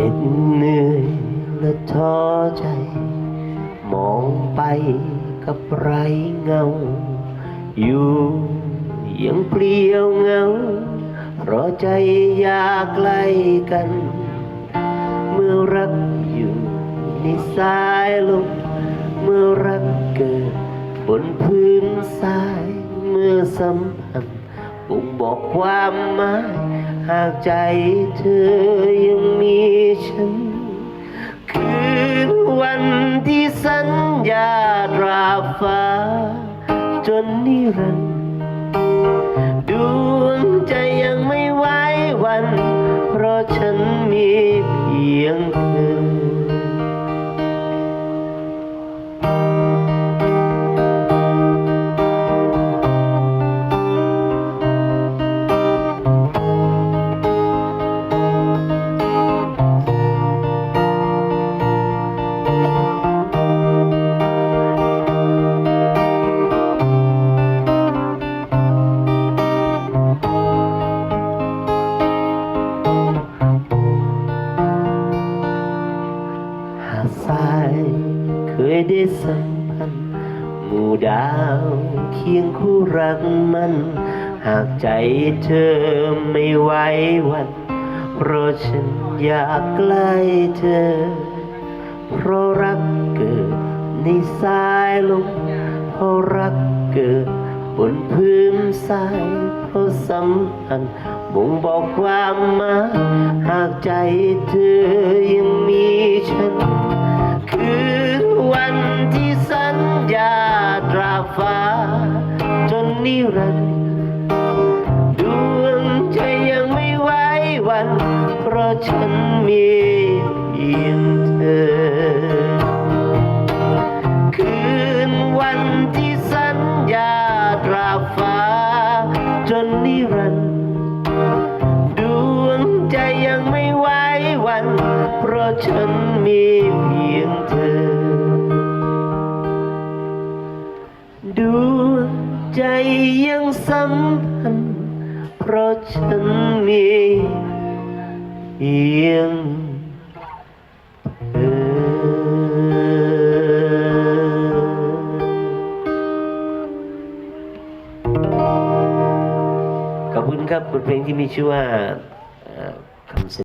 น็ดเหนื่อยและท้อใจ มองไปกับไรเงา อยู่ยังเปลี่ยวเงา เพราะใจอยากใกล้กัน เมื่อรักอยู่ในสายลมเมื่อรักเกิดบนพื้นทรายเมื่อสัมพันธ์ บ่งบอกความหมายหากใจเธอยังมีฉัน คืนวันที่สัญญาตราฟ้า จนนิรันดร์ดวงายเคยได้สัมพันธ์หมู่ดาวเคียงคู่รักมัน หากใจเธอไม่ไหววันเพราะฉันอยากใกล้เธอ เพราะรักเกิดในสายลมเพราะรักเกิดบนพื้นทรายเพราะสัมพันธ์บ่งบอกความมาหากใจเธอยังมีฉัน คืนวันที่สัญญาตราฟ้า จนนิรันดร์ดวงใจยังไม่ไหว้วัน เพราะฉันมีเพียงเธอ คืนวันที่สัญญาตราฟ้า จนนิรันดร์ดวงใจยังไม่ ราะฉันมีเพียงเธอดวงใจยังสัมพันธ์เพราะฉันมีเพียงเธอขอบคุณครับบทเพลงที่มีชื่อว่าเอ่อคำ